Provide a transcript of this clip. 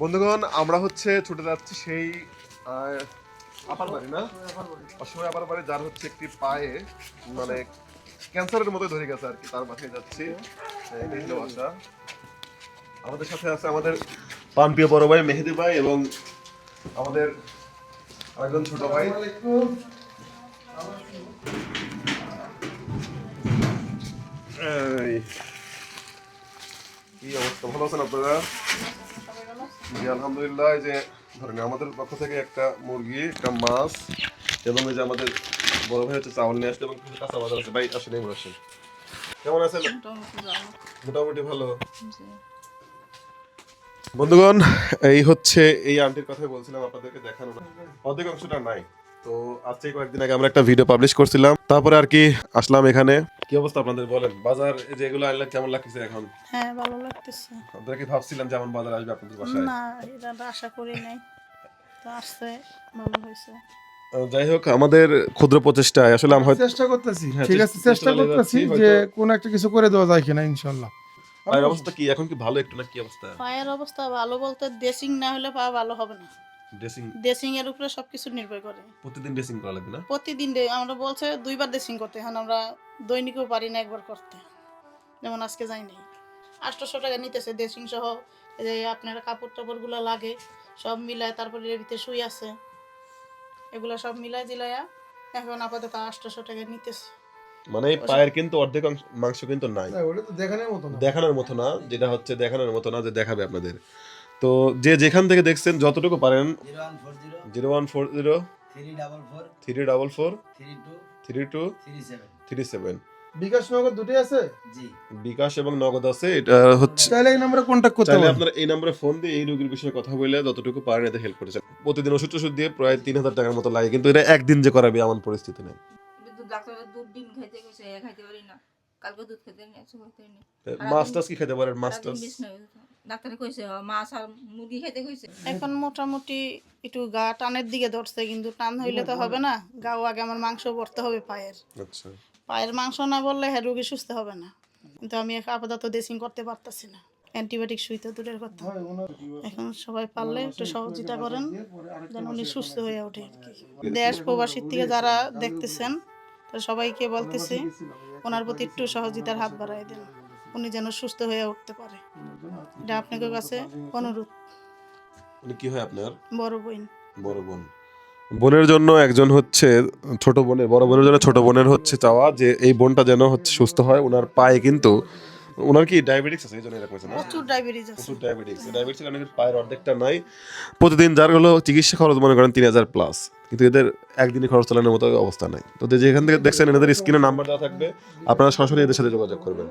বন্ধুগণ, আমরা হচ্ছে ছুটে যাচ্ছি সেই আপার বাড়ি না? অসময় আপার বাড়ি, যার হচ্ছে একটি পায়ে মানে ক্যান্সারের মতো ধরে গেছে আর কি, তার বাসায় যাচ্ছি। এই আমাদের সাথে আছে আমাদের পানপ্রিয় বড় ভাই, মেহেদি ভাই এবং আমাদের আরেকজন ছোট ভাই। কি অবস্থা? ভালো আছেন আপনারা? জি আলহামদুলিল্লাহ যে ধরেন আমাদের পক্ষ থেকে একটা মুরগি একটা মাছ এবং এই যে আমাদের বড় ভাই হচ্ছে চাউল নিয়ে আসছে এবং কিছু কাঁচা বাজার আছে। ভাই আসেন এগুলো আসেন। কেমন আছেন? মোটামুটি ভালো। বন্ধুগণ এই হচ্ছে এই আন্টির কথাই বলছিলাম আপনাদেরকে দেখানো অর্ধেক অংশটা নাই। তো আজকে কয়েকদিন আগে আমরা একটা ভিডিও পাবলিশ করছিলাম। তারপরে আর কি আসলাম এখানে। কি অবস্থা আপনাদের বলেন? বাজার এই যে এগুলো আনলে কেমন লাগতেছে এখন? হ্যাঁ ভালো লাগতেছে। আপনারা কি ভাবছিলাম যেমন বাজার আসবে আপনাদের বাসায়? না এটা তো আশা করি নাই। তো আসছে ভালো হয়েছে। যাই হোক আমাদের ক্ষুদ্র প্রচেষ্টায় আসলে আমি চেষ্টা করতেছি। হ্যাঁ, ঠিক চেষ্টা- আছে চেষ্টা করতেছি যে কোন একটা কিছু করে দেওয়া যায় কিনা ইনশাল্লাহ। পায়ের অবস্থা কি? এখন কি ভালো একটু না কি অবস্থা? পায়ের অবস্থা ভালো বলতে ড্রেসিং না হলে পা ভালো হবে না। ড্রেসিং ড্রেসিং এর উপরে সবকিছু নির্ভর করে। প্রতিদিন ড্রেসিং করা লাগবে না? প্রতিদিন আমরা বলছে দুইবার ড্রেসিং করতে এখন আমরা দৈনিকও পারি না একবার করতে। যেমন আজকে যাই নাই। আটশোশো টাকা নিতেছে ড্রেসিং সহ যে আপনার কাপড় টাপড়গুলো লাগে সব মিলায় তারপরে এর ভিতরে শুই আছে। এগুলো সব মিলাই জিলাইয়া এখন আপাতত আটশোশো টাকা নিতেছে। মানে পায়ের কিন্তু অর্ধেক অংশ মাংস কিন্তু নাই। দেখানোর মতো না যেটা হচ্ছে দেখানোর মতো না যে দেখাবে আপনাদের। তো যে যেখান থেকে দেখছেন যতটুকু পারেন zero one four zero three double four three two three seven. Bikash Nagar দুটোই আছে? জি। বিকাশ এবং নগদ আছে এটা হচ্ছে চাইলে এই নাম্বারে কন্ট্যাক্ট করতে পারেন আপনারা এই নাম্বারে ফোন দিয়ে এই রোগীর বিষয়ে কথা বলে যতটুকু পারেন এতে হেল্প করেছেন প্রতিদিন ওষুধ টষুধ দিয়ে প্রায় তিন হাজার টাকার মতো লাগে কিন্তু এটা একদিন যে করাবে এমন পরিস্থিতি নেই। কিন্তু ডাক্তারের দুধ ডিম খাইতে গেছে খাইতে পারি না। কালকে দুধ খেতে নিয়ে আজকে খাইতে নি মাছ টাছ কি খেতে পারেন? মাছ টাছ ডাক্তারে কইছে মাছ আর মুরগি খাইতে কইছে? এখন মোটামুটি একটু গা টানের দিকে ধরছে কিন্তু টান হইলে তো হবে না। গাও আগে আমার মাংস ভরতে হবে পায়ের। আচ্ছা। পায়ের মাংস না বললে হ্যাঁ রোগী সুস্থ হবে না। কিন্তু আমি এখন আপাতত ড্রেসিং করতে পারতাছি না। অ্যান্টিবায়োটিক সুইতে দূরের কথা। এখন সবাই পারলে একটু সহযোগিতা করেন যেন উনি সুস্থ হয়ে ওঠে দেশ প্রবাসীর থেকে যারা দেখতেছেন তো সবাইকে বলতেছি ওনার প্রতি একটু সহযোগিতার হাত বাড়াই দেন। উনি যেন সুস্থ হয়ে উঠতে পারে। এটা আপনাদের কাছে অনুরোধ। উনি কি হয় আপনার? বড় বোন। বড় বোন। বোনের জন্য একজন হচ্ছে ছোট বোনের বড় বোনের জন্য ছোট বোনের হচ্ছে চাওয়া যে এই বোনটা যেন হচ্ছে সুস্থ হয়। ওনার পায়ে কিন্তু ওনার কি ডায়াবেটিস আছে? এই জন্য এরকম না? প্রচুর ডায়াবেটিস আছে। প্রচুর ডায়াবেটিস ডায়াবেটিস কারণে পায়ের অর্ধেকটা নাই। প্রতিদিন যার হলো চিকিৎসা খরচ মনে করেন তিন হাজার প্লাস কিন্তু এদের একদিনই খরচ চালানোর মতো অবস্থা নাই। তো যেখান থেকে দেখছেন এদের স্ক্রিনে নাম্বার দেওয়া থাকবে। আপনারা সরাসরি এদের সাথে যোগাযোগ করবেন।